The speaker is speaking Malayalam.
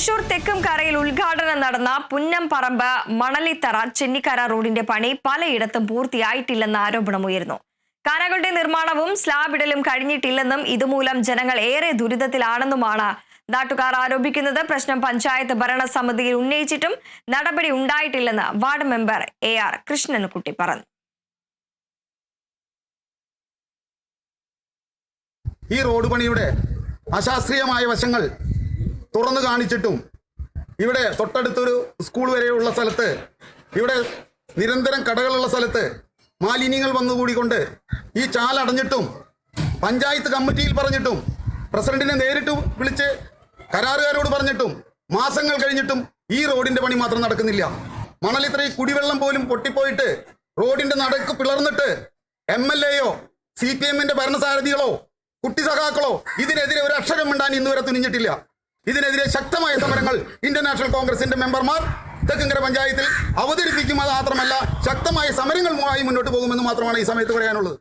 തൃശൂർ തെക്കും കരയിൽ ഉദ്ഘാടനം നടന്ന പുന്നംപറമ്പ് മണലിത്തറ ചെന്നിക്കര റോഡിന്റെ പണി പലയിടത്തും പൂർത്തിയായിട്ടില്ലെന്ന ആരോപണമുയർന്നു കാനകളുടെ നിർമ്മാണവും സ്ലാബ് ഇടലും കഴിഞ്ഞിട്ടില്ലെന്നും ഇതുമൂലം ജനങ്ങൾ ഏറെ ദുരിതത്തിലാണെന്നുമാണ് നാട്ടുകാർ ആരോപിക്കുന്നത്. പ്രശ്നം പഞ്ചായത്ത് ഭരണസമിതിയിൽ ഉന്നയിച്ചിട്ടും നടപടി ഉണ്ടായിട്ടില്ലെന്ന് ward member A R Krishnankutty പറഞ്ഞു. ഈ റോഡ് പണിയുടെ അശാസ്ത്രീയമായ വശങ്ങൾ തുറന്നു കാണിച്ചിട്ടും ഇവിടെ തൊട്ടടുത്തൊരു സ്കൂൾ വരെയുള്ള സ്ഥലത്ത് ഇവിടെ നിരന്തരം കടകളുള്ള സ്ഥലത്ത് മാലിന്യങ്ങൾ വന്നുകൂടിക്കൊണ്ട് ഈ ചാലടഞ്ഞിട്ടും പഞ്ചായത്ത് കമ്മിറ്റിയിൽ പറഞ്ഞിട്ടും പ്രസിഡന്റിനെ നേരിട്ട് വിളിച്ച് കരാറുകാരോട് പറഞ്ഞിട്ടും മാസങ്ങൾ കഴിഞ്ഞിട്ടും ഈ റോഡിന്റെ പണി മാത്രം നടക്കുന്നില്ല. മണലിത്ര കുടിവെള്ളം പോലും പൊട്ടിപ്പോയിട്ട് റോഡിന്റെ നടക്ക് പിളർന്നിട്ട് എം എൽ എയോ സി പി എമ്മിന്റെ ഭരണസാരഥികളോ കുട്ടി സഖാക്കളോ ഇതിനെതിരെ ഒരു അക്ഷരം മിണ്ടാൻ ഇന്നുവരെ തുനിഞ്ഞിട്ടില്ല. ഇതിനെതിരെ ശക്തമായ സമരങ്ങൾ ഇന്ത്യൻ നാഷണൽ കോൺഗ്രസിന്റെ മെമ്പർമാർ തെക്കങ്കര പഞ്ചായത്തിൽ അവതരിപ്പിക്കും. മാത്രമല്ല ശക്തമായ സമരങ്ങളുമായി മുന്നോട്ട് പോകുമെന്ന് മാത്രമാണ് ഈ സമയത്ത് പറയാനുള്ളത്.